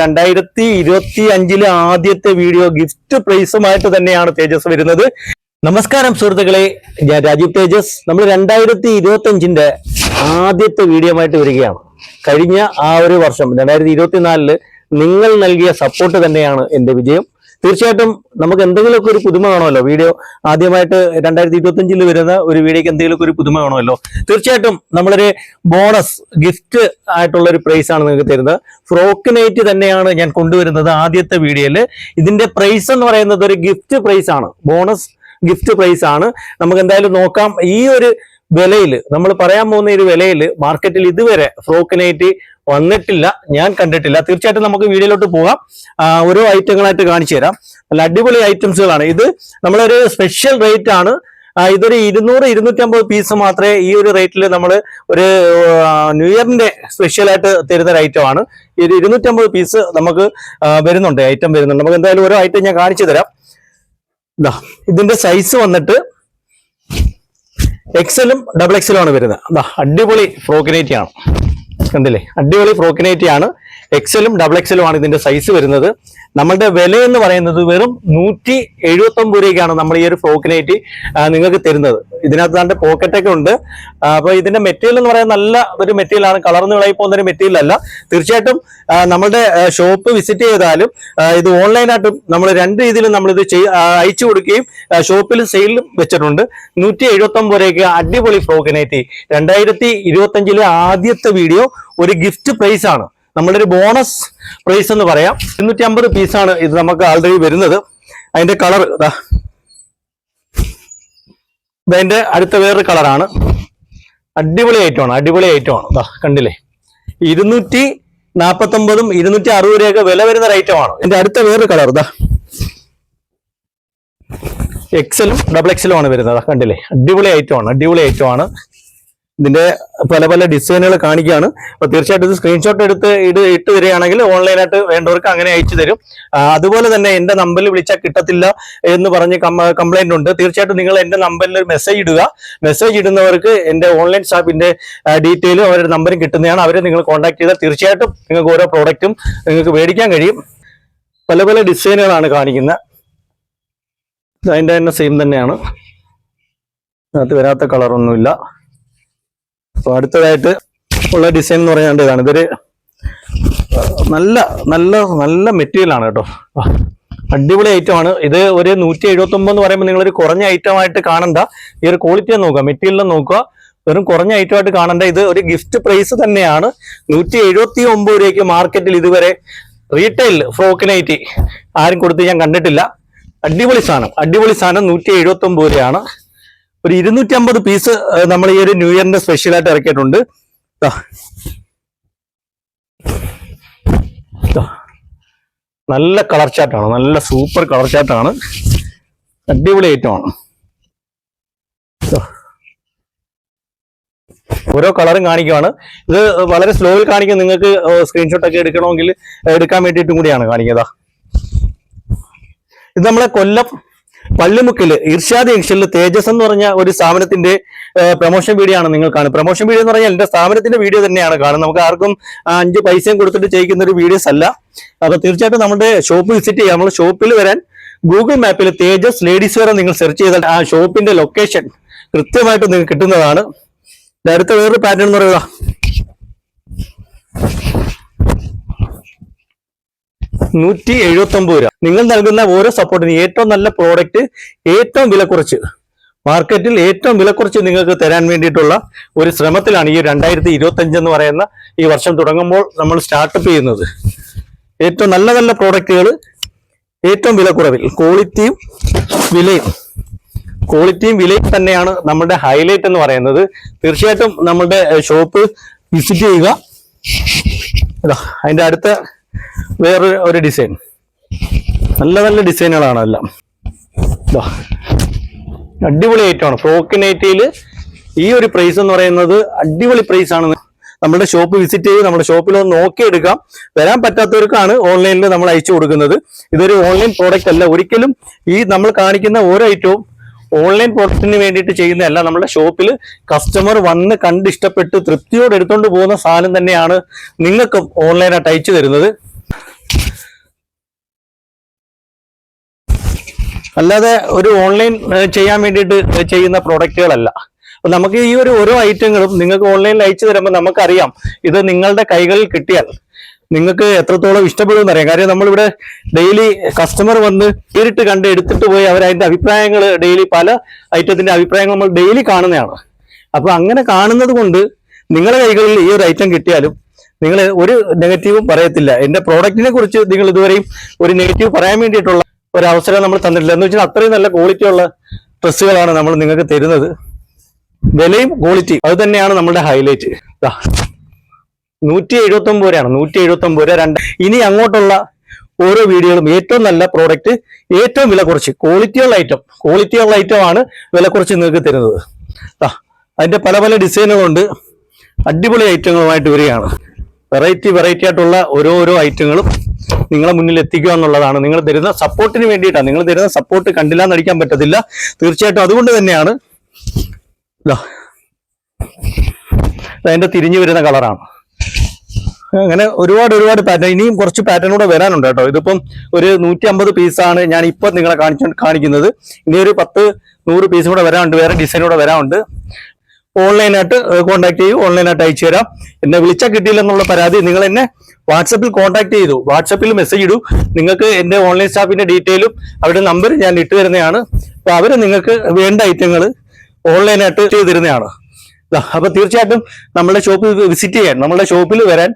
രണ്ടായിരത്തി ഇരുപത്തി അഞ്ചിലെ ആദ്യത്തെ വീഡിയോ ഗിഫ്റ്റ് പ്രൈസുമായിട്ട് തന്നെയാണ് തേജസ് വരുന്നത്. നമസ്കാരം സുഹൃത്തുക്കളെ ഞാൻ രാജീവ് തേജസ്. നമ്മൾ രണ്ടായിരത്തി ഇരുപത്തി അഞ്ചിന്റെ ആദ്യത്തെ വീഡിയോ ആയിട്ട് വരികയാണ്. കഴിഞ്ഞ ആ ഒരു വർഷം രണ്ടായിരത്തി ഇരുപത്തിനാലിൽ നിങ്ങൾ നൽകിയ സപ്പോർട്ട് തന്നെയാണ് എന്റെ വിജയം. തീർച്ചയായിട്ടും നമുക്ക് എന്തെങ്കിലുമൊക്കെ ഒരു പുതുമ കാണുമല്ലോ? വീഡിയോ ആദ്യമായിട്ട് രണ്ടായിരത്തി ഇരുപത്തി അഞ്ചിൽ വരുന്ന ഒരു വീഡിയോക്ക് എന്തെങ്കിലുമൊക്കെ ഒരു പുതുമ കാണുമല്ലോ? തീർച്ചയായിട്ടും നമ്മളൊരു ബോണസ് ഗിഫ്റ്റ് ആയിട്ടുള്ള ഒരു പ്രൈസ് ആണ് നിങ്ങൾക്ക് തരുന്നത്. ഫ്രോക്ക് നൈറ്റ് തന്നെയാണ് ഞാൻ കൊണ്ടുവരുന്നത് ആദ്യത്തെ വീഡിയോയിൽ ഇതിന്റെ പ്രൈസ് എന്ന് പറയുന്നത് ഒരു ഗിഫ്റ്റ് പ്രൈസ് ആണ്. ബോണസ് ഗിഫ്റ്റ് പ്രൈസ് ആണ്. നമുക്ക് എന്തായാലും നോക്കാം. ഈ ഒരു വിലയിൽ നമ്മൾ പറയാൻ പോകുന്ന ഒരു വിലയിൽ മാർക്കറ്റിൽ ഇതുവരെ ഫ്രോക്ക് നൈറ്റ് വന്നിട്ടില്ല ഞാൻ കണ്ടിട്ടില്ല. തീർച്ചയായിട്ടും നമുക്ക് വീഡിയോയിലോട്ട് പോകാം. ഓരോ ഐറ്റങ്ങളായിട്ട് കാണിച്ചു തരാം. നല്ല അടിപൊളി ഐറ്റംസുകളാണ് ഇത് നമ്മളൊരു സ്പെഷ്യൽ റേറ്റ് ആണ്. ഇതൊരു ഇരുന്നൂറ് ഇരുന്നൂറ്റമ്പത് പീസ് മാത്രമേ ഈ ഒരു റേറ്റിൽ നമ്മൾ ഒരു ന്യൂ ഇയറിന്റെ സ്പെഷ്യലായിട്ട് തരുന്ന ഒരു ഐറ്റം ആണ്. ഇത് ഇരുന്നൂറ്റമ്പത് പീസ് നമുക്ക് വരുന്നുണ്ട് ഐറ്റം വരുന്നുണ്ട്. നമുക്ക് എന്തായാലും ഓരോ ഐറ്റം ഞാൻ കാണിച്ചു തരാം. ഇതാ ഇതിന്റെ സൈസ് വന്നിട്ട് എക്സലും ഡബിൾ എക്സലും ആണ് വരുന്നത്. അടിപൊളി ഫ്രോക്കിനേറ്റി ആണ് കണ്ടില്ലേ? അടിപൊളി ഫ്രോക്കിനേറ്റി ആണ് എക്സലും ഡബിൾ എക്സലും ആണ് ഇതിന്റെ സൈസ് വരുന്നത്. നമ്മളുടെ വില എന്ന് പറയുന്നത് വെറും നൂറ്റി എഴുപത്തി ഒമ്പത് രൂപയ്ക്കാണ് നമ്മൾ ഈ ഒരു ഫ്രോക്കിനായിട്ട് നിങ്ങൾക്ക് തരുന്നത്. ഇതിനകത്ത് നല്ല പോക്കറ്റൊക്കെ ഉണ്ട്. അപ്പോൾ അപ്പൊ ഇതിന്റെ മെറ്റീരിയൽ എന്ന് പറയുന്നത് നല്ല ഒരു മെറ്റീരിയൽ ആണ്. കളർന്ന് വിളയി പോകുന്ന ഒരു മെറ്റീരിയൽ അല്ല. തീർച്ചയായിട്ടും നമ്മുടെ ഷോപ്പ് വിസിറ്റ് ചെയ്താലും ഇത് ഓൺലൈനായിട്ടും നമ്മൾ രണ്ട് രീതിയിലും നമ്മൾ ഇത് അയച്ചു കൊടുക്കുകയും ഷോപ്പിൽ സെയിലും വെച്ചിട്ടുണ്ട് നൂറ്റി എഴുപത്തി ഒമ്പത് രൂപയ്ക്ക് അടിപൊളി ഫ്രോക്കിനേറ്റി രണ്ടായിരത്തി ഇരുപത്തി അഞ്ചിലെ ആദ്യത്തെ വീഡിയോ ഒരു ഗിഫ്റ്റ് പ്രൈസ് ആണ്. നമ്മുടെ ഒരു ബോണസ് പ്രൈസ് എന്ന് പറയാം. ഇരുന്നൂറ്റി അമ്പത് പീസാണ് ഇത് നമുക്ക് ആൾറെഡി വരുന്നത്. അതിന്റെ കളർ ഇതാ. ഇതിന്റെ അടുത്ത വേറൊരു കളറാണ് അടിപൊളി ഐറ്റമാണ് അടിപൊളി ഐറ്റമാണ് ഇതാ കണ്ടില്ലേ? ഇരുന്നൂറ്റി നാപ്പത്തി ഒമ്പതും ഇരുന്നൂറ്റി അറുപത് രൂപയൊക്കെ വില വരുന്ന ഒരു ഐറ്റമാണ് ഇതിന്റെ അടുത്ത വേറൊരു കളർ ഇതാ. എക്സലും ഡബിൾ എക്സലും ആണ് വരുന്നത്. കണ്ടില്ലേ? അടിപൊളി ഐറ്റമാണ് അടിപൊളി ഐറ്റമാണ് ഇതിന്റെ പല പല ഡിസൈനുകൾ കാണിക്കുകയാണ്. അപ്പോൾ തീർച്ചയായിട്ടും ഇത് സ്ക്രീൻഷോട്ട് എടുത്ത് ഇത് ഇട്ട് തരികയാണെങ്കിൽ ഓൺലൈനായിട്ട് വേണ്ടവർക്ക് അങ്ങനെ അയച്ചു തരും. അതുപോലെ തന്നെ എന്റെ നമ്പറിൽ വിളിച്ചാൽ കിട്ടത്തില്ല എന്ന് പറഞ്ഞ് കംപ്ലൈന്റ് ഉണ്ട്. തീർച്ചയായിട്ടും നിങ്ങൾ എന്റെ നമ്പറിൽ ഒരു മെസ്സേജ് ഇടുക. മെസ്സേജ് ഇടുന്നവർക്ക് എന്റെ ഓൺലൈൻ ഷോപ്പിന്റെ ഡീറ്റെയിലും അവരുടെ നമ്പറും കിട്ടുന്നതാണ്. അവരെ നിങ്ങൾ കോൺടാക്ട് ചെയ്താൽ തീർച്ചയായിട്ടും നിങ്ങൾക്ക് ഓരോ പ്രോഡക്റ്റും നിങ്ങൾക്ക് മേടിക്കാൻ കഴിയും. പല പല ഡിസൈനുകളാണ് കാണിക്കുന്നത്. അതിന്റെ തന്നെ സെയിം തന്നെയാണ്. അതിനകത്ത് വരാത്ത കളറൊന്നുമില്ല അപ്പൊ അടുത്തതായിട്ട് ഉള്ള ഡിസൈൻ എന്ന് പറഞ്ഞാൽ ഇതാണ്. ഇതൊരു നല്ല നല്ല നല്ല മെറ്റീരിയൽ ആണ് കേട്ടോ. അടിപൊളി ഐറ്റം ആണ്. ഇത് ഒരു നൂറ്റി എഴുപത്തി ഒമ്പത് എന്ന് പറയുമ്പോൾ നിങ്ങൾ ഒരു കുറഞ്ഞ ഐറ്റം ആയിട്ട് കാണണ്ട. ഈ ഒരു ക്വാളിറ്റി നോക്കുക മെറ്റീരിയൽ നോക്കുക. വെറും കുറഞ്ഞ ഐറ്റം ആയിട്ട് കാണണ്ട. ഇത് ഒരു ഗിഫ്റ്റ് പ്രൈസ് തന്നെയാണ്. നൂറ്റി എഴുപത്തി ഒമ്പത് രൂപയ്ക്ക് മാർക്കറ്റിൽ ഇതുവരെ റീറ്റെയിൽ ഫ്രോക്കിനൈറ്റി ആരും കൊടുത്ത് ഞാൻ കണ്ടിട്ടില്ല. അടിപൊളി സാധനം. അടിപൊളി സാധനം നൂറ്റി എഴുപത്തി ഒമ്പത് രൂപയാണ്. ഒരു ഇരുന്നൂറ്റി അമ്പത് പീസ് നമ്മൾ ഈ ഒരു ന്യൂ ഇയറിന്റെ സ്പെഷ്യൽ ആയിട്ട് ഇറക്കിയിട്ടുണ്ട്. നല്ല കളർ ചാട്ടാണ് നല്ല സൂപ്പർ കളർ ചാട്ടാണ് അടിപൊളി ഐറ്റമാണ്. ഓരോ കളറും കാണിക്കുവാണ്. ഇത് വളരെ സ്ലോയിൽ കാണിക്കും. നിങ്ങൾക്ക് സ്ക്രീൻഷോട്ട് ഒക്കെ എടുക്കണമെങ്കിൽ എടുക്കാൻ വേണ്ടിയിട്ടും കൂടിയാണ് കാണിക്കുക ഇത് നമ്മളെ കൊല്ലം പള്ളിമുക്കിൽ ഇർഷാദ് ജംഗ്ഷനിൽ തേജസ് എന്ന് പറഞ്ഞ ഒരു സ്ഥാപനത്തിന്റെ പ്രൊമോഷൻ വീഡിയോ ആണ് നിങ്ങൾ കാണുന്നത്. പ്രൊമോഷൻ വീഡിയോ എന്ന് പറഞ്ഞാൽ എന്റെ സ്ഥാപനത്തിന്റെ വീഡിയോ തന്നെയാണ് കാണുന്നത്. നമുക്ക് ആർക്കും അഞ്ച് പൈസയും കൊടുത്തിട്ട് ചെയ്യിക്കുന്ന ഒരു വീഡിയോസ് അല്ല. അപ്പൊ തീർച്ചയായിട്ടും നമ്മുടെ ഷോപ്പ് വിസിറ്റ് ചെയ്യാം. നമ്മൾ ഷോപ്പിൽ വരാൻ ഗൂഗിൾ മാപ്പിൽ തേജസ് ലേഡീസ് വെയർ നിങ്ങൾ സെർച്ച് ചെയ്താൽ ആ ഷോപ്പിന്റെ ലൊക്കേഷൻ കൃത്യമായിട്ട് നിങ്ങൾക്ക് കിട്ടുന്നതാണ്. അടുത്ത വേറൊരു പാറ്റേൺ എന്ന് പറയുക. നൂറ്റി എഴുപത്തി ഒമ്പത് രൂപ. നിങ്ങൾ നൽകുന്ന ഓരോ സപ്പോർട്ടിന് ഏറ്റവും നല്ല പ്രോഡക്റ്റ് ഏറ്റവും വില കുറച്ച് മാർക്കറ്റിൽ ഏറ്റവും വില കുറച്ച് നിങ്ങൾക്ക് തരാൻ വേണ്ടിയിട്ടുള്ള ഒരു ശ്രമത്തിലാണ് ഈ രണ്ടായിരത്തി ഇരുപത്തി അഞ്ച് എന്ന് പറയുന്ന ഈ വർഷം തുടങ്ങുമ്പോൾ നമ്മൾ സ്റ്റാർട്ടപ്പ് ചെയ്യുന്നത്. ഏറ്റവും നല്ല നല്ല പ്രോഡക്റ്റുകൾ ഏറ്റവും വില കുറവിൽ ക്വാളിറ്റിയും വിലയും. ക്വാളിറ്റിയും വിലയും തന്നെയാണ് നമ്മുടെ ഹൈലൈറ്റ് എന്ന് പറയുന്നത്. തീർച്ചയായിട്ടും നമ്മുടെ ഷോപ്പ് വിസിറ്റ് ചെയ്യുക. അതിന്റെ അടുത്ത വേറൊരു ഒരു ഡിസൈൻ നല്ല നല്ല ഡിസൈനുകളാണ് എല്ലാം. അടിപൊളി ഐറ്റമാണ് ഫ്രോക്ക് നൈറ്റിയിൽ ഈ ഒരു പ്രൈസ് എന്ന് പറയുന്നത് അടിപൊളി പ്രൈസ് ആണ്. നമ്മുടെ ഷോപ്പ് വിസിറ്റ് ചെയ്ത് നമ്മുടെ ഷോപ്പിൽ ഒന്ന് നോക്കിയെടുക്കാം. വരാൻ പറ്റാത്തവർക്കാണ് ഓൺലൈനിൽ നമ്മൾ അയച്ചു കൊടുക്കുന്നത്. ഇതൊരു ഓൺലൈൻ പ്രോഡക്റ്റ് അല്ല. ഒരിക്കലും ഈ നമ്മൾ കാണിക്കുന്ന ഓരോ ഐറ്റവും ഓൺലൈൻ പ്രോഡക്റ്റിന് വേണ്ടിയിട്ട് ചെയ്യുന്നതല്ല നമ്മുടെ ഷോപ്പിൽ കസ്റ്റമർ വന്ന് കണ്ട് ഇഷ്ടപ്പെട്ട് തൃപ്തിയോടെ എടുത്തുകൊണ്ട് പോകുന്ന സാധനം തന്നെയാണ് നിങ്ങൾക്ക് ഓൺലൈനായിട്ട് അയച്ചു തരുന്നത്. അല്ലാതെ ഒരു ഓൺലൈൻ ചെയ്യാൻ വേണ്ടിയിട്ട് ചെയ്യുന്ന പ്രോഡക്റ്റുകളല്ല അപ്പൊ നമുക്ക് ഈ ഒരു ഓരോ ഐറ്റങ്ങളും നിങ്ങൾക്ക് ഓൺലൈനിൽ അയച്ചു തരുമ്പോൾ നമുക്കറിയാം ഇത് നിങ്ങളുടെ കൈകളിൽ കിട്ടിയാൽ നിങ്ങൾക്ക് എത്രത്തോളം ഇഷ്ടപ്പെടും എന്നറിയാം. കാര്യം നമ്മളിവിടെ ഡെയിലി കസ്റ്റമർ വന്ന് നേരിട്ട് കണ്ട് എടുത്തിട്ട് പോയി അവർ അതിന്റെ അഭിപ്രായങ്ങൾ ഡെയിലി പല ഐറ്റത്തിന്റെ അഭിപ്രായങ്ങൾ നമ്മൾ ഡെയിലി കാണുന്നതാണ്. അപ്പോൾ അങ്ങനെ കാണുന്നത് കൊണ്ട് നിങ്ങളുടെ കൈകളിൽ ഈ ഒരു ഐറ്റം കിട്ടിയാലും നിങ്ങൾ ഒരു നെഗറ്റീവും പറയത്തില്ല. എന്റെ പ്രോഡക്റ്റിനെ കുറിച്ച് നിങ്ങൾ ഇതുവരെയും ഒരു നെഗറ്റീവ് പറയാൻ വേണ്ടിയിട്ടുള്ള ഒരു അവസരം നമ്മൾ തന്നിട്ടില്ല. എന്ന് വെച്ചാൽ അത്രയും നല്ല ക്വാളിറ്റി ഉള്ള ഡ്രസ്സുകളാണ് നമ്മൾ നിങ്ങൾക്ക് തരുന്നത്. വിലയും ക്വാളിറ്റി അത് തന്നെയാണ് നമ്മുടെ ഹൈലൈറ്റ് നൂറ്റി എഴുപത്തി ഒമ്പത് രൂപയാണ് നൂറ്റി എഴുപത്തി ഒമ്പത് രൂപ രണ്ട്. ഇനി അങ്ങോട്ടുള്ള ഓരോ വീഡിയോകളും ഏറ്റവും നല്ല പ്രോഡക്റ്റ് ഏറ്റവും വില കുറച്ച് ക്വാളിറ്റിയുള്ള ഐറ്റം ക്വാളിറ്റിയുള്ള ഐറ്റം ആണ് വില കുറച്ച് നിങ്ങൾക്ക് തരുന്നത്. അതിന്റെ പല പല ഡിസൈനുകളുണ്ട് അടിപൊളി ഐറ്റങ്ങളുമായിട്ട് വരികയാണ്. വെറൈറ്റി വെറൈറ്റി ആയിട്ടുള്ള ഓരോരോ ഐറ്റങ്ങളും നിങ്ങളെ മുന്നിൽ എത്തിക്കുക എന്നുള്ളതാണ്. നിങ്ങൾ തരുന്ന സപ്പോർട്ടിന് വേണ്ടിയിട്ടാണ് നിങ്ങൾ തരുന്ന സപ്പോർട്ട് കണ്ടില്ല എന്നടിക്കാൻ പറ്റത്തില്ല. തീർച്ചയായിട്ടും അതുകൊണ്ട് തന്നെയാണ്. ഇതാ അതിന്റെ തിരിഞ്ഞു വരുന്ന കളറാണ് അങ്ങനെ ഒരുപാട് ഒരുപാട് പാറ്റേൺ ഇനിയും കുറച്ച് പാറ്റേൺ കൂടെ വരാനുണ്ട് കേട്ടോ. ഇതിപ്പം ഒരു നൂറ്റി അമ്പത് പീസാണ് ഞാൻ ഇപ്പൊ നിങ്ങളെ കാണിച്ചു കാണിക്കുന്നത്. ഇനി ഒരു പത്ത് നൂറ് പീസും കൂടെ വരാനുണ്ട് വേറെ ഡിസൈൻ കൂടെ വരാനുണ്ട്. ഓൺലൈനായിട്ട് കോൺടാക്ട് ചെയ്യൂ ഓൺലൈനായിട്ട് അയച്ചു തരാം. എന്നെ വിളിച്ചാൽ കിട്ടിയില്ലെന്നുള്ള പരാതി നിങ്ങൾ എന്നെ വാട്സപ്പിൽ കോൺടാക്ട് ചെയ്തു. വാട്സപ്പിൽ മെസ്സേജ് ഇടൂ. നിങ്ങൾക്ക് എന്റെ ഓൺലൈൻ സ്റ്റാഫിന്റെ ഡീറ്റെയിലും അവരുടെ നമ്പർ ഞാൻ ഇട്ട് തരുന്നതാണ്. അപ്പോൾ അവർ നിങ്ങൾക്ക് വേണ്ട ഐറ്റങ്ങൾ ഓൺലൈനായിട്ട് ചെയ്തു തരുന്നതാണ്. ദാ, അപ്പൊ തീർച്ചയായിട്ടും നമ്മുടെ ഷോപ്പിൽ വിസിറ്റ് ചെയ്യാൻ നമ്മുടെ ഷോപ്പിൽ വരാൻ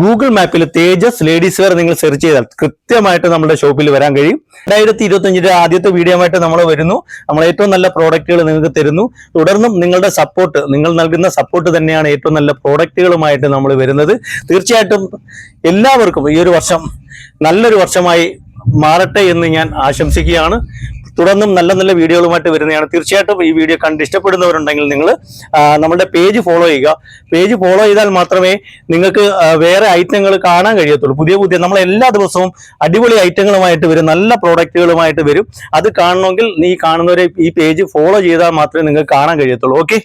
ഗൂഗിൾ മാപ്പിൽ തേജസ് ലേഡീസ് വെയർ നിങ്ങൾ സെർച്ച് ചെയ്താൽ കൃത്യമായിട്ട് നമ്മുടെ ഷോപ്പിൽ വരാൻ കഴിയും. രണ്ടായിരത്തി ഇരുപത്തി അഞ്ചിന്റെ ആദ്യത്തെ വീഡിയോ ആയിട്ട് നമ്മൾ വരുന്നു. നമ്മൾ ഏറ്റവും നല്ല പ്രോഡക്റ്റുകൾ നിങ്ങൾക്ക് തരുന്നു. തുടർന്നും നിങ്ങളുടെ സപ്പോർട്ട് നിങ്ങൾ നൽകുന്ന സപ്പോർട്ട് തന്നെയാണ് ഏറ്റവും നല്ല പ്രോഡക്റ്റുകളുമായിട്ട് നമ്മൾ വരുന്നത്. തീർച്ചയായിട്ടും എല്ലാവർക്കും ഈ ഒരു വർഷം നല്ലൊരു വർഷമായി മാറട്ടെ എന്ന് ഞാൻ ആശംസിക്കുകയാണ്. തുടർന്നും നല്ല നല്ല വീഡിയോകളുമായിട്ട് വരുന്നതാണ്. തീർച്ചയായിട്ടും ഈ വീഡിയോ കണ്ട് ഇഷ്ടപ്പെടുന്നവരുണ്ടെങ്കിൽ നിങ്ങൾ നമ്മുടെ പേജ് ഫോളോ ചെയ്യുക. പേജ് ഫോളോ ചെയ്താൽ മാത്രമേ നിങ്ങൾക്ക് വേറെ ഐറ്റങ്ങൾ കാണാൻ കഴിയത്തുള്ളൂ. പുതിയ പുതിയ നമ്മൾ എല്ലാ ദിവസവും അടിപൊളി ഐറ്റങ്ങളുമായിട്ട് വരും. നല്ല പ്രോഡക്റ്റുകളുമായിട്ട് വരും. അത് കാണണമെങ്കിൽ നീ കാണുന്നവരെ ഈ പേജ് ഫോളോ ചെയ്താൽ മാത്രമേ നിങ്ങൾക്ക് കാണാൻ കഴിയത്തുള്ളൂ. ഓക്കെ